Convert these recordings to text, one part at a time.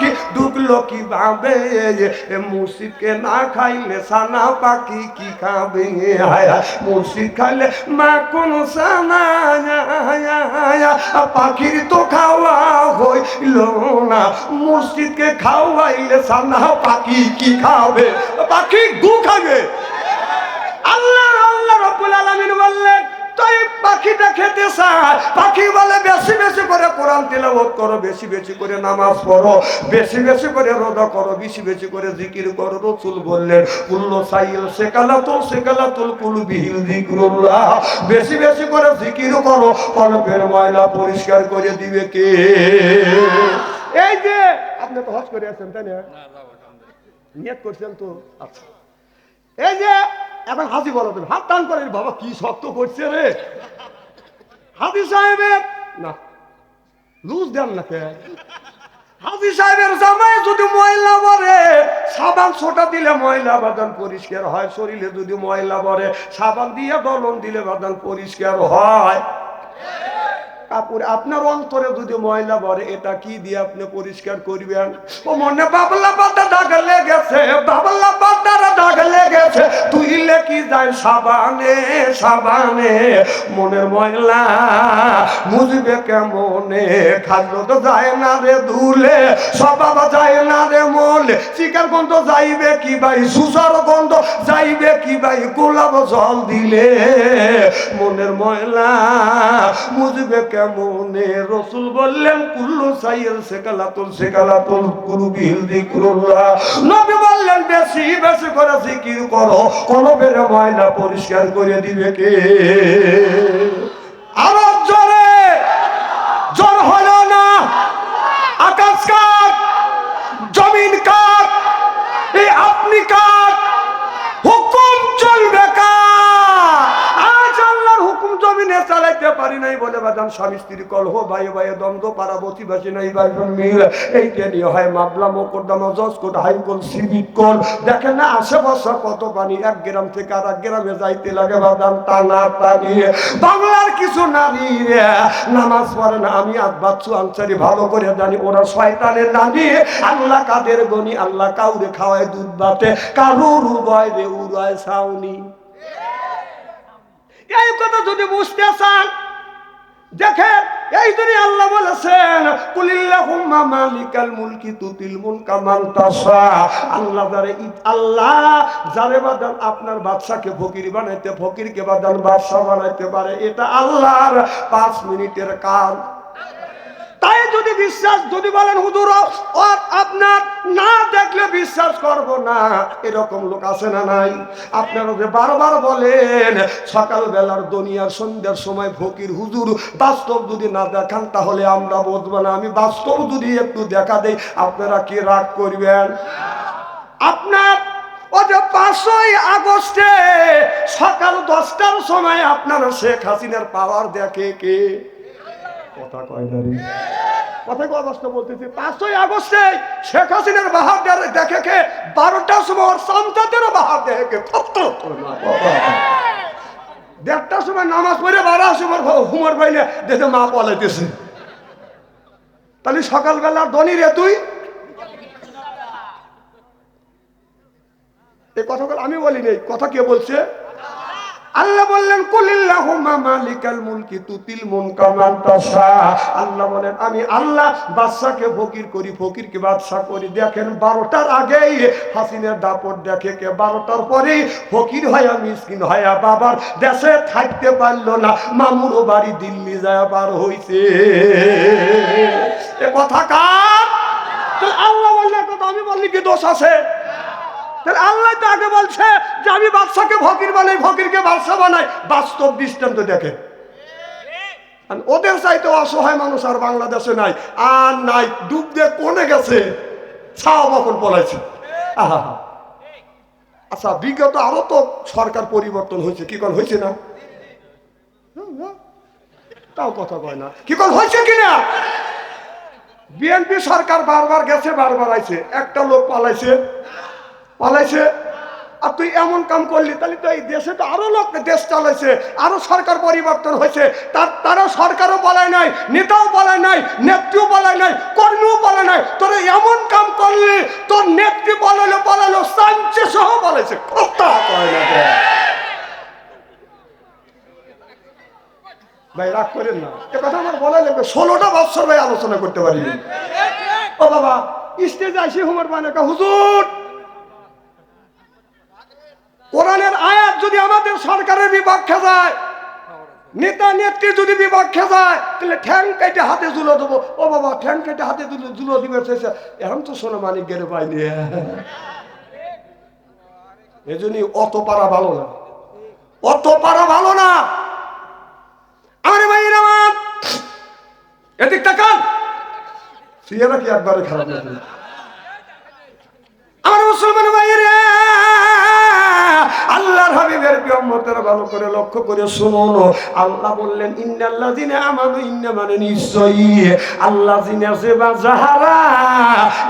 পাখি ঢুকলো কি ভাবে। এ মুর্শিদকে না খাইলে সানা পাখি কি খাবে? হায় মুর্শিদ খাইলে মা কোন পাখির তো খাওয়া হইল না। মুর্শিদকে খাওয়াইলে সানা পাখি কি খাবে? পাখি গু খাবে। আল্লাহ আল্লাহ রব্বুল আলামিন বললেন পাখিটা খেতে চায়। পাখি বলে বেশি বেশি করে কোরআন তেলাওয়াত করো বেশি বেশি করে নামাজ পড়ো বেশি বেশি করে রোজা করো বেশি বেশি করে জিকির করো। রসুল বললেন কুল্লো সাইল সেকালাতুল সেকালাতুল কুলু বিহিল জিকরুল্লাহ বেশি বেশি করে জিকির করো কলবের ময়লা পরিষ্কার করে দিবে কে? এই যে আপনি তো হজ করে আছেন তাই না? নিয়ত করছেন তো? আচ্ছা। এই যে এখন হাসি বলো তুমি, হাত টান করে, বাবা, কি শক্ত করছে রে? হাজি সাহেবের না, লুজ দেন না কে? হাজি সাহেবের জামাই যদি ময়লা বরে সাবান ছোটা দিলে ময়লা বাদান পরিষ্কার হয়, শরীরে যদি ময়লা বরে সাবান দিয়ে দলন দিলে বাদান পরিষ্কার হয়। কাপড়, আপনার অন্তরে যদি ময়লা ভরে, এটা কি দিয়ে আপনি পরিষ্কার করবেন? ও মনে, বাবলা পাতা দাগ লেগেছে, বাবলা পাতার দাগ লেগেছে তুইলে কি যায় সাবানে সাবানে? মনের ময়লা মুজবে কেমনে? খাদ্য তো যায় না রে দুলে, স্বভাব যায় না রে মলে চিকার গন্ধ যাইবে কি ভাই? সুসার গন্ধ যাইবে কি ভাই? গোলাপ জল দিলে মনের ময়লা মুজবে কেমনে রসুল বললেন, কুল্লু সাইয়ের সেকালাতুল সেকালাতুল কুরুবিল যিকরুল্লাহ নবী বললেন, বেশি বেশি করে জিকির করো। কলবের ময়লা পরিষ্কার করে দিবে কে? আরও পারি নাই বলে বাদাম, স্বামী স্ত্রী কলহ, ভাই ভাই দ্বন্দ্ব পাড়া প্রতিবাসী নাই বোন মিল। এইটা নিয়ে হয় মামলা মোকদ্দমা জজ কোর্ট হাইকোর্ট সিভিক কোর্ট দেখেন না, আশেপাশে কত পানি, এক গ্রাম থেকে আর এক গ্রামে যাইতে লাগে বাদাম, টানা টানি বাংলার কিছু নারী নামাজ পড়ে না, আমি আব্বাচ্ছু আনসারি ভালো করে জানি ওরা শয়তানের নানি আল্লাহ কাদের গনি, আল্লাহ কাউরে খাওয়ায় দুধ বাতে, কারুর উদয় রে উদয় সাউনি এই কথা যদি বুঝতে চান দেখেন, এই জন্য আল্লাহ বলেছেন, কুলিল্লাহুম্মা মালিকাল মুলকি তুতিল মুলকা মান তাশা। আল্লাহ যারে আল্লাহ যারে বাদান আপনার বাদশাকে ফকির বানাইতে, ফকিরকে বাদান বাদশা বানাইতে পারে, এটা আল্লাহর পাঁচ মিনিটের কাজ। তাই যদি বিশ্বাস, যদি বলেন, হুজুর আপনার না দেখলে বিশ্বাস করব না। এরকম লোক আছে না নাই? আপনারা যে বারবার বলেন, সকালবেলার দুনিয়ার সন্ধ্যার সময় ফকির হুজুর বাস্তব যদি না দেখান, তাহলে আমরা বুঝব না। আমি বাস্তব যদি একটু দেখা দেই, আপনারা কি রাগ করবেন? আপনার ও যে পাঁচই আগস্টে সকাল দশটার সময় আপনারা শেখ হাসিনার পাওয়ার দেখে কে? কথা কয় না রে কথা কয় বলতেছি, পাঁচই আগস্টে শেখ হাসিনার বাহার দে- দেখে কে? বারোটার সময় ওর বাহার দেখে কে? দেড়টার সময় নামাজ পড়ে বারোটার সময় হুমর পাইলে দেখে মা পলাইতেছে। তাহলে সকালবেলা দনি রে তুই? এই কথাগুলো আমি বলি নেই কথা কে বলছে? আল্লাহ বললেন কুলিল্লাহুম্মা মালিকাল মুলকি তুতিল মুলকা মান তাশা। আল্লাহ বলেন, আমি আল্লাহ বাদশাকে ফকির করি, ফকিরকে বাদশা করি। দেখেন, বারোটার আগেই হাসিনের দাপট দেখে কে? বারোটার পরেই ফকির হয়া মিসকিন হয়া। বাবার দেশে থাকতে পারল না। মামুর বাড়ি দিল্লি যায় বার হইছে। এ কথা কার? আল্লাহ বললে আমি বললি কি দোষ আছে? তাহলে আল্লাহ তো আগে বলছে যে আমি বাদশাকে ফকির বানাই, ফকিরকে বাদশা বানাই। বাস্তব দৃষ্টান্ত দেখে। ওদের চাইতে অসহায় মানুষ আর বাংলাদেশে নাই, আর নাই, ডুব দিয়ে কোনে গেছে? ছাও বকন পলাইছে। আহা আচ্ছা বিগত আরও তো সরকার পরিবর্তন হয়েছে, কি কোন হয়েছে না? তাও কথা কয় না। কি কোন হয়েছে কিনা বিএনপি সরকার বারবার গেছে, বারবার আইছে। একটা লোক পালাইছে। পালাইছে। আর তুই এমন কাম করলি, তাহলে তো এই দেশে তো আরও লোক, দেশ চালাইছে, আরও সরকার পরিবর্তন হয়েছে। তার, তারও সরকারও বলায় নাই, নেতাও বলায় নাই, নেত্রীও বলায় নাই, কর্মীও বলায় নাই। তোরা এমন কাম করলি, তোর নেত্রী বলালো বলালো, সাঞ্চে সহ বলেছে না? ভাই, রাগ করেন না। এ কথা আমার বলা লাগবে, ষোলোটা বছর ভাই আলোচনা করতে পারি ও বাবা, স্টেজে আসি হুমার বানাকা হুজুর! কোরআনের আয়াত যদি আমাদের সরকারের বিপক্ষে যায়, নেতা নেত্রী যদি বিপক্ষে যায়, তাহলে ঠ্যাং কেটে হাতে জুলো দেবো। ও বাবা, ঠ্যাং কেটে হাতে জুলো দিবে শেষে। তো সোনা মানিক গেলে পাইনি। অত পারা ভালো না। অত পারা ভালো না। আরে ভাই আমার এদিক তাকান। সিয়ারা কি একবারে খারাপ আমার মুসলমান ভাইয়েরা। আল্লাহর ভালো করে লক্ষ্য করে শুনুন আল্লাহ বললেন ইন্নাল্লাহ জিনে আমানু ইন্না মানে নিশ্চয়ই আল্লাহ জিনে যে বা যাহারা,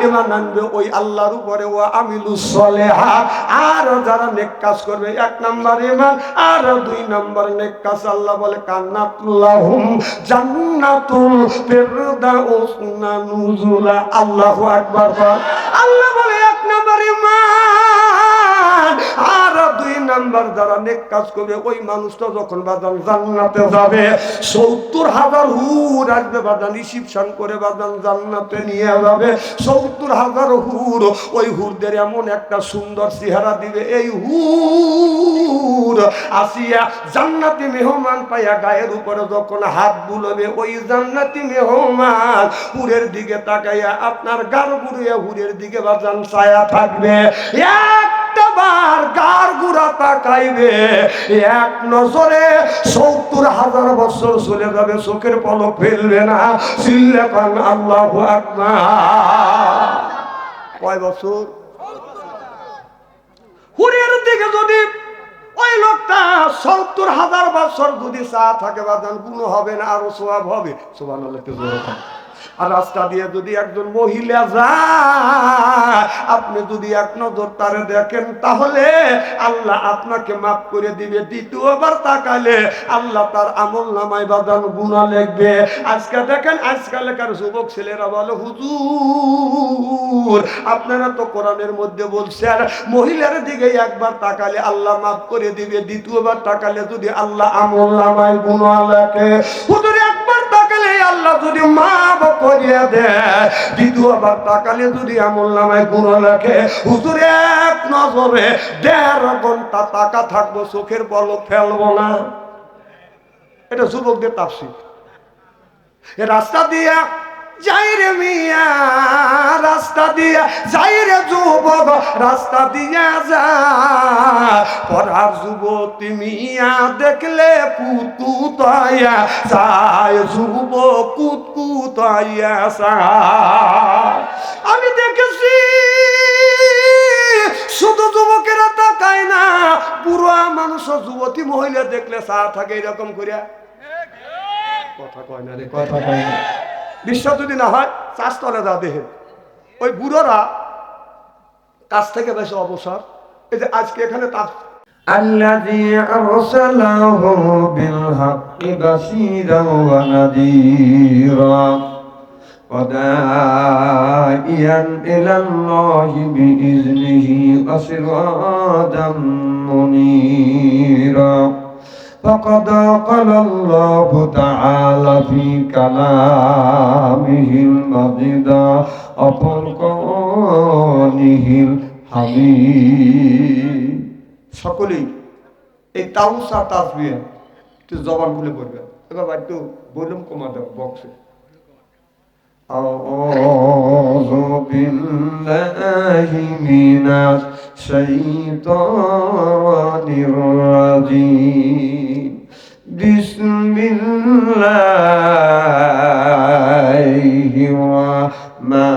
এবার আনবে ওই আল্লাহর উপরে ও আমিলু সলেহা। আর যারা নেক কাজ করবে, এক নাম্বার ইমান আর দুই নাম্বার নেক কাজ, আল্লাহ বলে, কান্নাতুল্লাহুম জান্নাতুল ফিরদাউস নুজুলা। আল্লাহু আকবার আল্লাহ বলে, এক নাম্বার আর দুই নাম্বার যারা নেক কাজ করবে, ওই মানুষটা যখন বাদান জান্নাতে যাবে, সত্তর হাজার হুর আসবে বাদান রিসিপশন করে বাদান জান্নাতে নিয়ে যাবে। সত্তর হাজার হুর, ওই হুরদের এমন একটা সুন্দর চেহারা দিবে, এই হুর আসিয়া জান্নাতি মেহমান পাইয়া গায়ের উপরে যখন হাত বুলবে, ওই জান্নাতি মেহমান হুরের দিকে তাকাইয়া আপনার গার বুড়িয়া হুরের দিকে বাজান ছায়া থাকবে। একটা গার গুড়া তাকাইবে, এক নজরে সত্তর হাজার বছর চলে যাবে, চোখের পলক ফেলবে না। কয় বছর? হুরের দিকে যদি ওই লোকটা সত্তর হাজার বছর যদি চা থাকে বাদান কোনো হবে না, আরও সোয়াব হবে। সোবান আর রাস্তা দিয়ে যদি একজন মহিলা যায়, আপনি যদি এক নজর তারে দেখেন, তাহলে আল্লাহ আপনাকে মাফ করে দিবে। দ্বিতীয়বার তাকালে আল্লাহ তার আমল নামায় বাদান গুণা লিখবে। আজকে দেখেন, আজকালকার যুবক ছেলেরা বলে, হুজুর, আপনারা তো কোরআনের মধ্যে বলছেন, মহিলার দিকে একবার তাকালে আল্লাহ মাফ করে দিবে। দ্বিতীয়বার তাকালে যদি আল্লাহ আমল নামায় গুণা লেখে। হুজুর আল্লাহ যদি মাফ করিয়া দেয় দ্বিতীয়বার তাকালে যদি আমল নামায় গুণ রাখে, হুজুর, এক নজরে দেড় ঘণ্টা তাকা থাকব, চোখের বল ফেলব না। এটা যুবকদের তাপসিক রাস্তা দিয়া যাই রে মিয়া, রাস্তা দিয়া যাই রে যুবক, রাস্তা দিয়া যা। পড়ার যুবতী মিয়া দেখলে কুতুতাইয়া যায়, যুবক কুতকুতাইয়া সা আমি দেখেছি, শুধু যুবকেরা তাকায় না বুড়া মানুষ যুবতী মহিলা দেখলে চা থাকে এরকম করিয়া। কথা কয় না রে, কথা কয় না। বিশ্বাস যদি না হয় চাষ তলে যা দেহে ওই বুড়োরা কাছ থেকে বেশি অবসর এই যে আজকে এখানে তার الذي أرسله بالحق بشيرا ونذيرا وداعيا إلى الله بإذنه وسراجا منيرا فقد قال الله تعالى في كلامه المجيد وفرقانه الحميد সকলেই এই তাউসা তাসবিয়া একটু জবান খুলে পড়বে এবার একটু বলুম কমা দাও বক্সে أعوذ بالله من الشيطان الرجيم. بسم الله الرحمن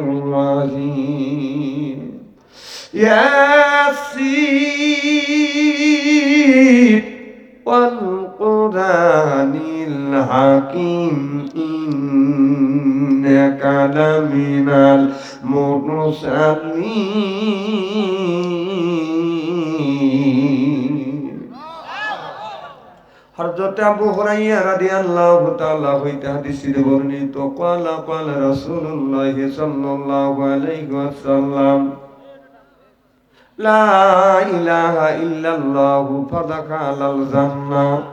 الرحيم. ياسين والقرآن الحكيم إنك لمن المرسلين হযরত আবু হুরাইরা রাদিয়াল্লাহু তাআলা হইতে হাদিসে বর্ণিত ক্বালা ক্বালা রাসূলুল্লাহ সাল্লাল্লাহু আলাইহি ওয়াসাল্লাম লা ইলাহা ইল্লাল্লাহু ফাদাখালাল জান্নাহ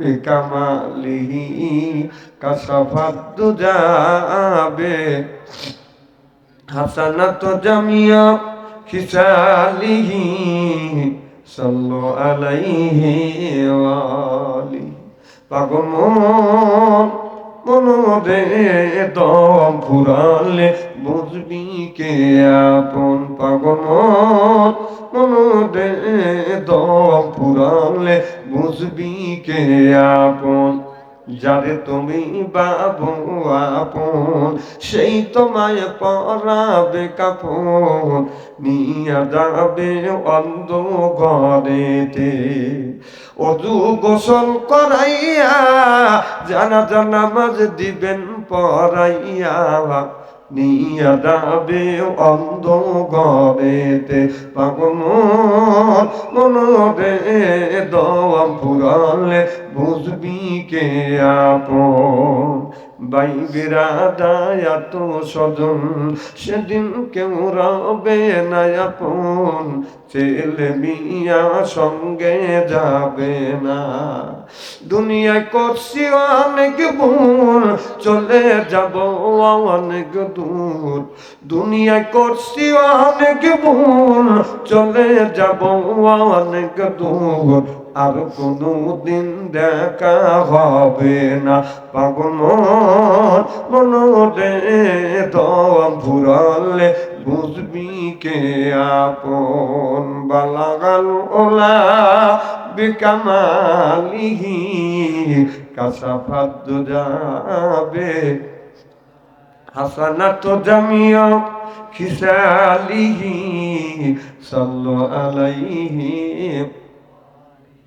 বিকামালিহি কাসাফাদ্দু যাবে হাসানাত জামিয়া খিসালিহি সাল্লু আলাইহি ওয়ালি পাগমন মনোদে দম ফুরালে বুঝবি কে আপন পাগমন মনোদে দম ফুরালে বুঝবি কে আপন? যারে তুমি বাবু আপন, সেই তোমায় পরাবে কাপন, নিয়ে যাবে অন্ধ ঘরেতে অজু গোসল করাইয়া জানা জানা মাঝ দিবেন পরাইয়া। নিয়া যাবে অন্ধকারেতে পাগল মনরে দম পুরালে বুঝবি কে আপন? বাই বিরাদায়াত স্বজন সেদিন কেউ রবে না আপন, ছেলে মিয়া সঙ্গে যাবে না। দুনিয়ায় করছি অনেক ভুল, চলে যাব অনেক দূর। দুনিয়ায় করছি অনেক ভুল, চলে যাব অনেক দূর। আর কোনো দিন দেখা হবে না। পাগল মন, মনরে দম ফুরালে বুঝবি কে আপন। বালাগাল ওলা, বিকামালিহি কাসাফাদ যাবে। হাসানাত জামিয়া খিসালিহি, সাল্লু আলাইহি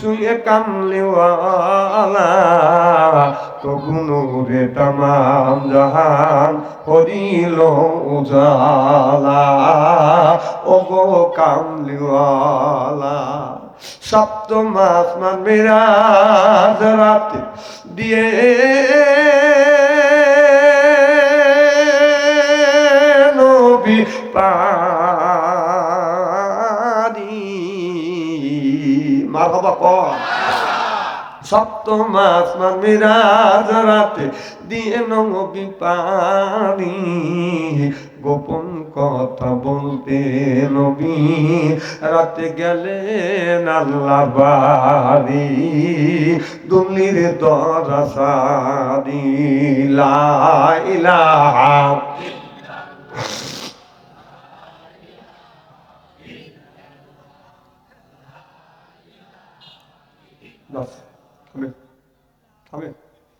শুয়ে কামলিওয়ালা তবু নূরে তামাম জাহান হরিল উজালা। ও গো কামলিওয়ালা সপ্তম আসমান মিরাজ রাতে দিয়ে নবী পারি মারহাবা কর সপ্তম আসমান মিরাজ রাতে দিয়ে নবী পারি গোপন কথা বলতে নবী, রাতে গেলেন আল্লাহ বাড়ি। দুলির দরাসারি লা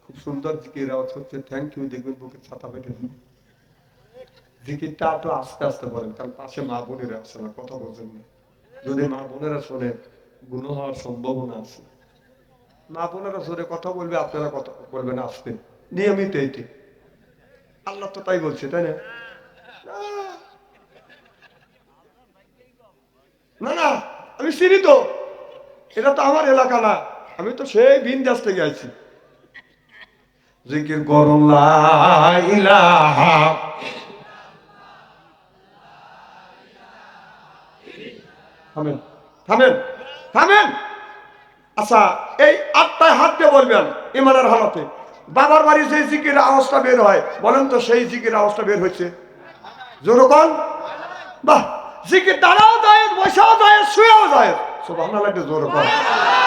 খুব সুন্দর জিকির আওয়াজ হচ্ছে। থ্যাংক ইউ দেখবেন বুকে ছাতা পেটে জিকিরটা একটু আস্তে আস্তে বলেন কারণ পাশে মা বোনেরা আছে না, কথা বলছেন না। যদি মা বোনেরা শোনে, গুণ হওয়ার সম্ভাবনা আছে। মা বোনেরা কথা বলবে, আপনারা কথা বলবেন আস্তে। নিয়মিত এটি। আল্লাহ তো তাই বলছে, তাই না? না না আমি চিনি তো এটা তো আমার এলাকা না। আমি তো সেই বিন্দাস থেকে আছি জিকির করুন ইলাহা থামেন থামেন থামেন। আচ্ছা এই আটটায় হাত দিয়ে বলবেন ইমানের হালতে। বাবার বাড়ি সেই জিকির আওয়াজটা বের হয়, বলেন তো সেই জিকির আওয়াজটা বের হয়েছে। জোর কন বাহ, জিকির দাঁড়াও যায় বসাও যায় শুয়েও যায় সুবহানাল্লাহ একটু জোর কন তো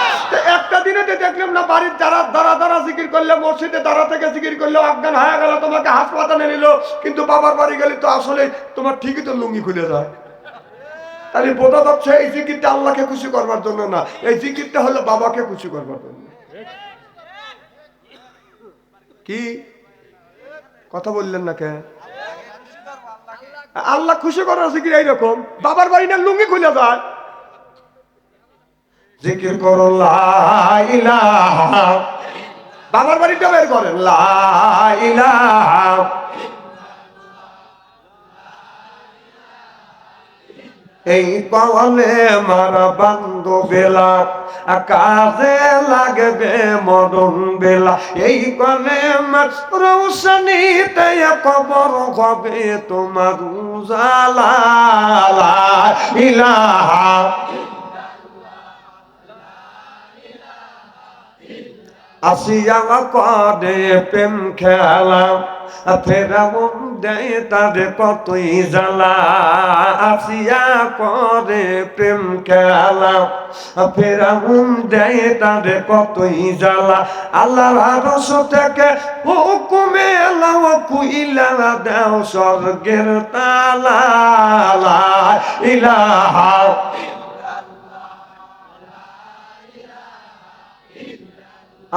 একটা দিনে দেখলাম না, বাড়ির যারা দাঁড়া দাঁড়া জিকির করলে, মসজিদে দাঁড়া থেকে জিকির করলে অজ্ঞান হয়ে গেল, তোমাকে হাসপাতালে নিল। কিন্তু বাবার বাড়ি গেলে তো আসলে তোমার ঠিকই তো লুঙ্গি খুলে যায়। তাহলে বোঝা যাচ্ছে এই জিকিরটা আল্লাহকে খুশি করবার জন্য না, এই জিকিরটা হলো বাবাকে খুশি করবার জন্য। কি? কথা বললেন না কে? আল্লাহ খুশি করার জিকির এইরকম, বাবার বাড়ি না লুঙ্গি খুলে যায়। জিকির করো লা ইলাহা। বাবার বাড়িটা বের করেন, লা এই কলে মারা বান্ধবেলা কাজে লাগবে মরণ বেলা। এই কলে রৌশনীতে কবর হবে তোমার উজালা ইলাহা। আসিয়া করে প্রেম খেলা ফেরাউন দেয় তাদের কতই জ্বালা। আসিয়া করে প্রেম খেলা ফেরাউন দেয় তাদের কতই জ্বালা। আল্লাহর আরশ থেকে হুকুমে এলাও কুইলা দেও স্বর্গের তালা। ইলাহা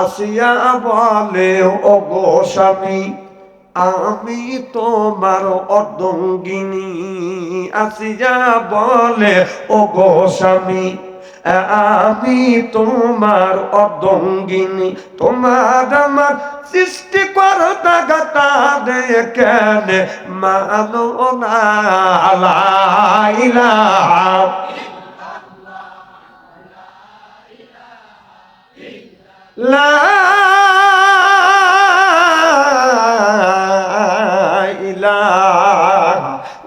আসিয়া বলে ও গো স্বামী, আমি তোমার অর্ধঙ্গিনী। আসিয়া বলে ও গো স্বামী, আমি তোমার অর্ধঙ্গিনী। তোমার আমার সৃষ্টি করতা গাতা দে কেন মানো না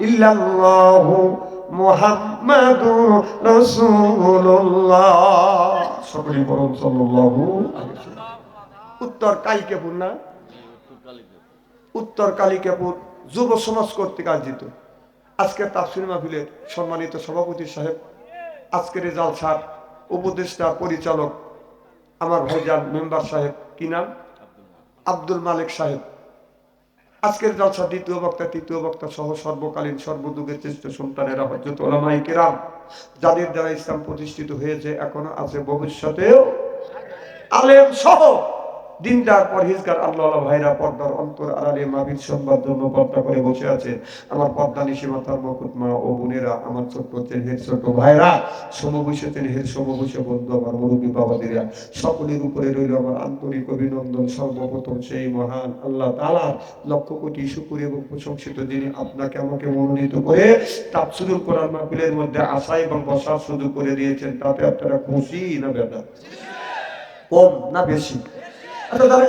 ইল্লাল্লাহু মুহাম্মাদুর রাসূলুল্লাহ। সকলে বলুন সাল্লাল্লাহু আলাইহি। উত্তর কালিকাপুর না? উত্তর কালিকাপুর যুব সমাজ কর্তৃক আয়োজিত। আজকে তাফসির মাহফিলের সম্মানিত সভাপতি সাহেব, আজকের এই জালসার উপদেষ্টা, পরিচালক আমার ভাইজান মেম্বার সাহেব কি নাম? আব্দুল মালিক সাহেব। আজকের জলসা দ্বিতীয় বক্তা, তৃতীয় বক্তা সহ সর্বকালীন সর্বযুগের চেষ্টা সন্তানেরা হজরত ওলামাই কেরাম, যাদের দ্বারা ইসলাম প্রতিষ্ঠিত হয়েছে, এখনও আছে ভবিষ্যতেও। আলেম সহ দিনদার পরহেজগার আল্লাহ ভাইরা পর্দার অন্তর আড়ালে মাবির সংবাদ জন্য পর্দা করে বসে আছে আমার পর্দা নিশিমা তার মকুত মা ও বোনেরা, আমার ছোট্ট চেনহের ছোট ভাইরা সমবসে চেনহের সমবসে বন্ধু, আমার মুরব্বী বাবাদিরা, সকলের উপরে রইল আমার আন্তরিক অভিনন্দন। সর্বপ্রথম সেই মহান আল্লাহ তালার লক্ষ কোটি শুকুর এবং প্রশংসিত যিনি আপনাকে আমাকে মনোনীত করে তাফসিরুল কোরআন মাহফিলের মধ্যে আসা এবং বসার সুযোগ করে দিয়েছেন। তাতে আপনারা খুশি না বেদা কম না বেশি?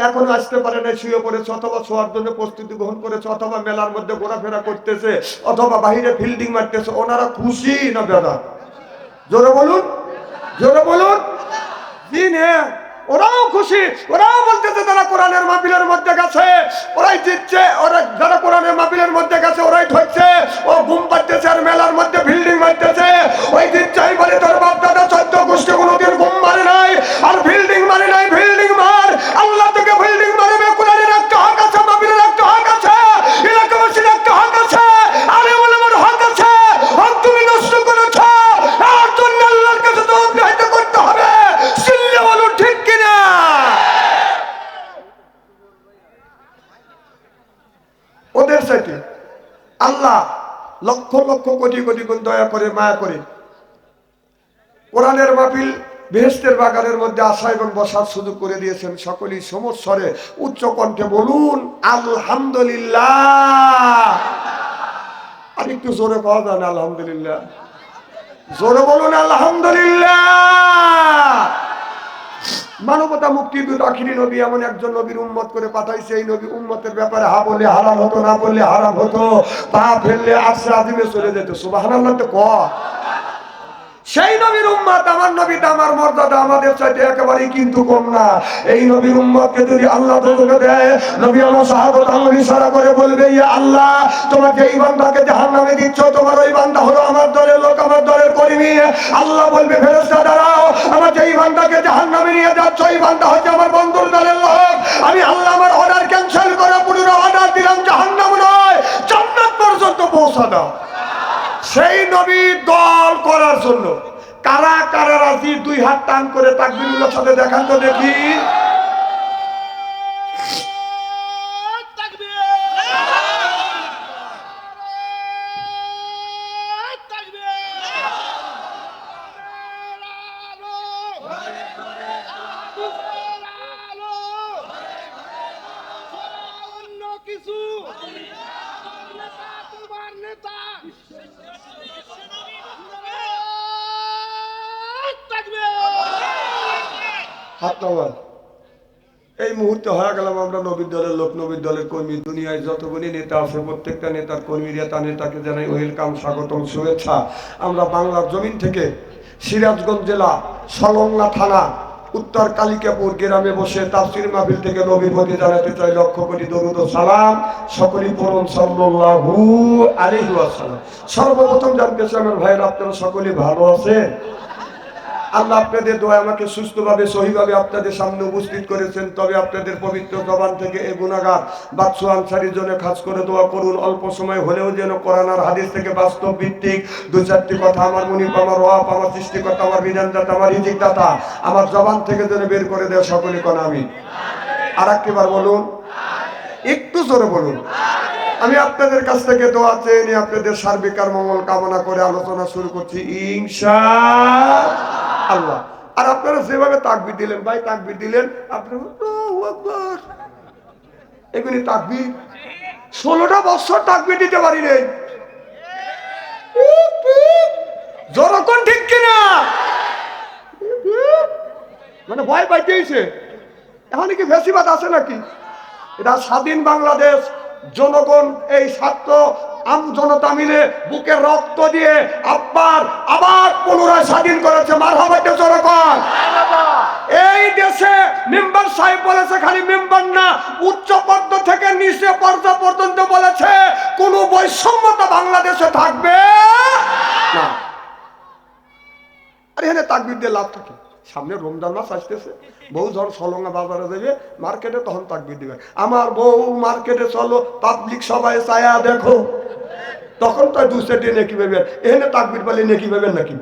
এখনও আসতে পারে না শুয়ে পড়েছে, অথবা শোয়ার জন্য প্রস্তুতি গ্রহণ করেছে, অথবা মেলার মধ্যে ঘোরাফেরা করতেছে, অথবা বাহিরে ফিল্ডিং মারতেছে, ওনারা খুশি না বেদা? জোরে বলুন জোরে বলুন। ওরাও খুশি, ওরাও বলতেছে তারা কোরআনের মাহফিলের মধ্যে গেছে, ওরাই জিতছে, ওরা যারা কোরআনের মাহফিলের মধ্যে গেছে, ওরাই ঠকছে ও ঘুম পাচ্ছে আর মেলার মধ্যে বিল্ডিং মারতেছে। ওই জিতছাই বলে তোর বাপ দাদা চোদ্দ গোষ্ঠী কোনোদিন ঘুম মারে নাই, আর বিল্ডিং মারে নাই বিল্ডিং আল্লাহ তোকে বিল্ডিং মারবে কোরআনের একটা হক আছে, মাহফিলের একটা হক আছে, এলাকাবাসীর একটা হক আছে আরে বলে আমার হক আছে, হক তুমি নষ্ট করেছ, আর জন্য আল্লাহর কাছে তো অগ্রাহ্য করতে হবে। চিল্লে বলুন ঠিক কিনা? ওদের সাথে আল্লাহ লক্ষ লক্ষ কোটি কোটি গুণ দয়া করে, মায়া করে, কোরআনের মাহফিল বেহেস্তের বাগানের মধ্যে আসা এবং বসার সুযোগ করে দিয়েছেন সকলেই সমস্বরে উচ্চ কণ্ঠে বলুন, আলহামদুলিল্লাহ। আর একটু জোরে পাওয়া যায় না আলহামদুলিল্লাহ। জোরে বলুন, আলহামদুলিল্লাহ। মানবতা মুক্তির আখিরি নবী এমন একজন নবীর উম্মত করে পাঠাইছে। এই নবী উম্মতের ব্যাপারে হা বললে হারাম হতো, না বললে হারাম হতো। পা ফেললে আসে আজিমে চলে যেত। সুবাহ তো ক। সেই নবীর উম্মত, আমার নবীটা, আমার মর্যাদা আমাদের চাইতে একেবারেই কিন্তু কম না। এই নবীর উম্মতকে যদি আল্লাহ তোকে দেয়, নবী আমার সাহাবত আঙুল ইশারা করে বলবে, ইয়া আল্লাহ তোমার যেই বান্দাকে জাহান্নামে দিচ্ছ, তোমার ওই বান্দা হলো আমার দলের লোক, আমার দলের কর্মী। আল্লাহ বলবে, ফেরেশতা, দাঁড়াও, আমার যেই বান্দাকে জাহান্নামে নিয়ে যাচ্ছ ওই বান্দা হচ্ছে আমার বন্ধুর দলের লোক। আমি আল্লাহ আমার অর্ডার ক্যান্সেল করে পুরো অর্ডার দিলাম, জাহান্নাম নয়, জান্নাত পর্যন্ত পৌঁছা দাও। সেই নবী দল করার জন্য। কারা কারা রাজি, দুই হাত টান করে তাকবিরুল্লাহর সাথে দেখান তো দেখি। এই মুহূর্তে হয়ে গেলাম আমরা নবীর দলের লোক, নবীর দলের কর্মী। দুনিয়ায় যতগুলি নেতা আছে, প্রত্যেকটা নেতার কর্মীরা তার নেতাকে জানাই ওয়েলকাম স্বাগতম, শুভেচ্ছা। আমরা বাংলার জমিন থেকে সিরাজগঞ্জ জেলা, সলংলা থানা, উত্তর কালিকাপুর গ্রামে বসে তাফসির মাহফিল থেকে নবীর প্রতি জানাতে চাই লক্ষ্য করি দরুদ সালাম। সকলেই পরম সাল্লাল্লাহু আলাইহি ওয়াসাল্লাম। সর্বপ্রথম জানতে চাই আমার ভাইয়ের, আপনারা সকলেই ভালো আছেন? আল্লাহ আপনাদের দোয়া আমাকে সুস্থভাবে, সহিভাবে আপনাদের সামনে উপস্থিত করেছেন। তবে আপনাদের পবিত্র জবান থেকে এ গুণাগার বাদশু আনসারির জন্য খাস করে দোয়া করুন। অল্প সময় হলেও যেন কোরআন আর হাদিস থেকে বাস্তব ভিত্তিক দু চারটি কথা আমার মুনিপ আমার রব, আমার সৃষ্টিকর্তা, আমার বিধানদাতা, আমার ইজিকদাতা আমার জবান থেকে যেন বের করে দেয় সকলে কোন আমি আর একটিবার বলুন, একটু জোরে বলুন। আমি আপনাদের কাছ থেকে দোয়া চেয়ে নিয়ে আপনাদের সার্বিক আর মঙ্গল কামনা করে আলোচনা শুরু করছি। ইনশা আল্লাহ আর আপনারা যেভাবে তাকবির দিলেন, ভাই তাকবির দিলেন আকবার। এগুলি তাকবির। ষোলোটা বছর তাকবির দিতে পারি নেই। জনগণ ঠিক কিনা? মানে ভয় পাইতেইছে। এখন কি ফেসিবাদ আছে নাকি? এটা স্বাধীন বাংলাদেশ। জনগণ এই ছাত্র আম জনতা মিলে বুকে রক্ত দিয়ে আব্বার আবার পুনরায় স্বাধীন করেছে। মার জনগণ। এই দেশে মেম্বার সাহেব বলেছে, খালি মেম্বার না, উচ্চ পদ থেকে নিচে পর্যায় পর্যন্ত বলেছে, কোন বৈষম্যতা বাংলাদেশে থাকবে না। আর এখানে তাকবির দিয়ে লাভ থাকে। সামনে রমজান মাস আসতেছে, বউ ধর সলঙ্গা বাজারে দেবে মার্কেটে তখন তাকবির দিবে। আমার বউ মার্কেটে চলো পাবলিক সবাই ছায়া দেখো। তখন তো দু সেটি নেকি পাবেন এখানে তাকবির পালে নেকি পাবেন নাকি?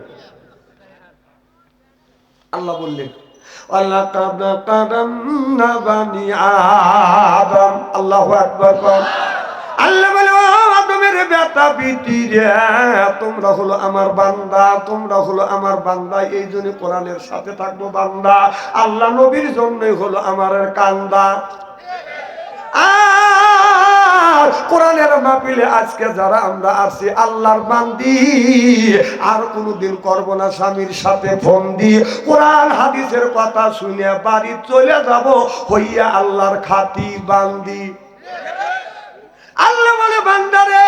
আল্লাহ বললেন আল্লাহ আল্লাহু আকবার আদমের বেটা রে, তোমরা হলো আমার বান্দা, তোমরা হলো আমার বান্দা, এই জন্য কোরআনের সাথে থাকব বান্দা। আল্লাহ নবীর জন্যই হলো আমার কান্দা। কোরআনের মাহফিলে আজকে যারা আমরা আছি আল্লাহর বান্দি, আর কোনোদিন করব না স্বামীর সাথে ফোন দি কোরআন হাদিসের কথা শুনে বাড়ি চলে যাব, হইয়া আল্লাহর খাতি বান্দি। আল্লাহ বলে, বান্দারে,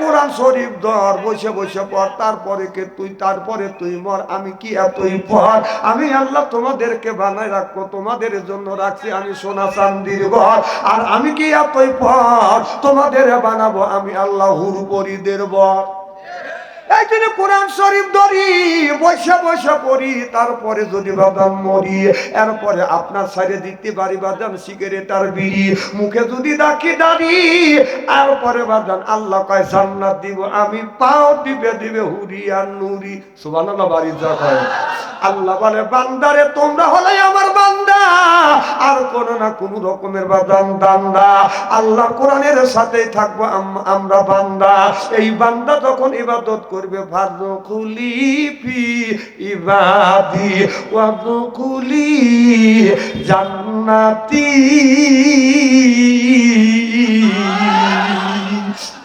কোরআন শরীফ ধর, বসে বসে পড়, তারপরে কে তুই, তারপরে তুই মর, আমি কি এতই পর? আমি আল্লাহ তোমাদেরকে বানাই রাখব, তোমাদের জন্য রাখছি আমি সোনা চান্দির ঘর, আর আমি কি এতই পর? তোমাদের বানাবো আমি আল্লাহ হুরুপরিদের বর। এই কোরআন শরীফ ধরি, বসে বসে পড়ি, তারপরে যদি বাদাম মরি, এরপরে আপনার সাইডে দিতে পারি, বাদাম সিগারেট আর বিড়ি, মুখে যদি ডাকি দাঁড়ি এরপরে বাদাম, আল্লাহ কয়, জান্নাত দিব, আমি পাও দিবে দিবে হুরি আর নুরি। সুবহানাল্লাহ, বাড়ি যা কয়। আল্লাহ বলে, বান্দারে, তোমরা হলে আমার বান্দা। আর কোন না কোন রকমের বাদান দান্দা আল্লাহ কোরআনের সাথেই থাকব আম- আমরা বান্দা। এই বান্দা যখন ইবাদত করবে ভাদ্র খুলি ফি ইবাদি ওয়াদখুলি জান্নাতি।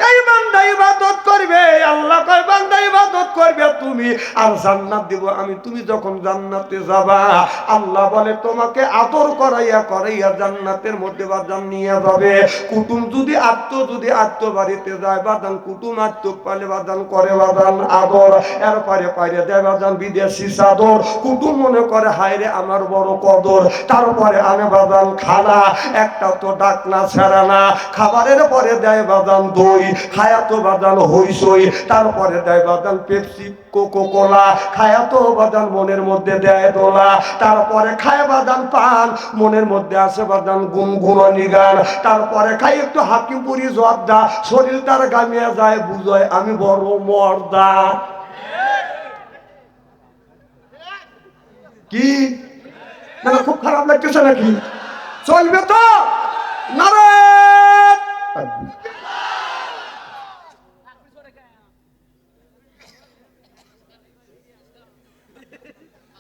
এই বান্দা ইবাদত করবে, আল্লাহ কয়, বান্দা ইবাদত করবে তুমি। আর জান্নাত দিব, আমি, তুমি যখন জান্নাতে যাবা, আল্লাহ বলে, তোমাকে আদর করাইয়া করাইয়া জান্নাতের মধ্যে বাদান নিয়ে যাবে। কুটুম যদি আত্ম যদি আত্ম বাড়িতে যায় বাদান কুটুম আত্ম পালে বাদান করে বাদান আদর। এরপরে পাইরে দেয় বাদান বিদেশি চাদর। কুটুম মনে করে হায়রে আমার বড় কদর। তারপরে আনে বাদান খানা। একটা তো ডাকনা, ছাড়া না। খাবারের পরে দেয় বাদান দই। খায়া তো বাদান হইসই তারপরে দেয় বাদান পেপসি কোকো কোলা খায়া তো বাদান মনের মধ্যে দেয় দোলা। তারপরে খায় বাদান পান, মনের মধ্যে আছে বাদান গুনগুনি গান। তারপরে খাই একটু হাকিমপুরি জর্দা, শরীর তার গামিয়া যায়, বুঝয়, আমি বড় মর্দা। কি? না খুব খারাপ লাগতেছে নাকি? চলবে তো? নারে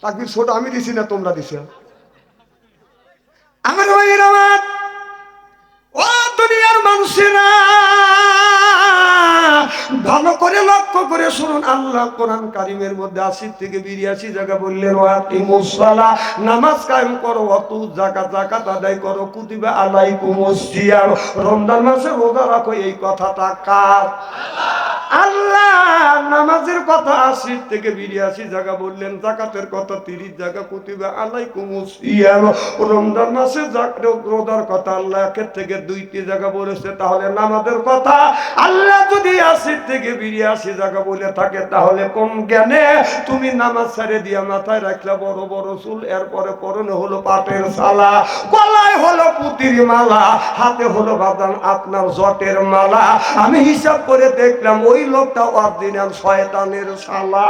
তাকবির ছোট আমি দিছি না, তোমরা দিছি। আমার ভাইয়ের আমার, ও দুনিয়ার মানুষেরা, ভালো করে লক্ষ্য করে শুনুন, আল্লাহ কোরআন কারিমের মধ্যে আশি থেকে বিরিয়াশি জায়গা বললেন মুসলা নামাজ কায়েম করো, অত জাকাত জাকাত আদায় করো, কুতিবা আলাইকুম সিয়াম। রমজান মাসে রোজা রাখো, এই কথাটা কার? আল্লাহ নামাজের কথা আশি থেকে বিরিয়াশি জায়গা বললেন, জাকাতের কথা তিরিশ জায়গা, কুতিবা আলাইকুম সিয়াম। রমজান মাসে রোজার কথা আল্লাহ একের থেকে দুইটি জায়গা বলেছে, তাহলে নামাজের কথা আল্লাহ যদি আশি থেকে বিরিয়াশি জায়গা বলে থাকে, তাহলে কোন জ্ঞানে? তুমি নামাজ ছেড়ে দিয়া মাথায় রাখলে বড় বড় চুল, এরপরে পরনে হলো পাটের সালা গলায় হলো পুতির মালা, হাতে হলো বাদান আপনার জটের মালা। আমি হিসাব করে দেখলাম, ওই লোকটা অরিজিনাল শয়তানের শালা।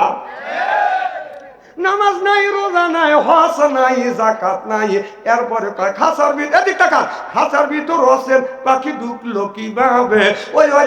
নামাজ নাই, রোজা নাই হস নাই জাকাত নাই। এরপরে খাসার ভিতর এদিক টাকা খাসার ভিতর হসেন পাখি ঢুকলো কীভাবে? ওই ওই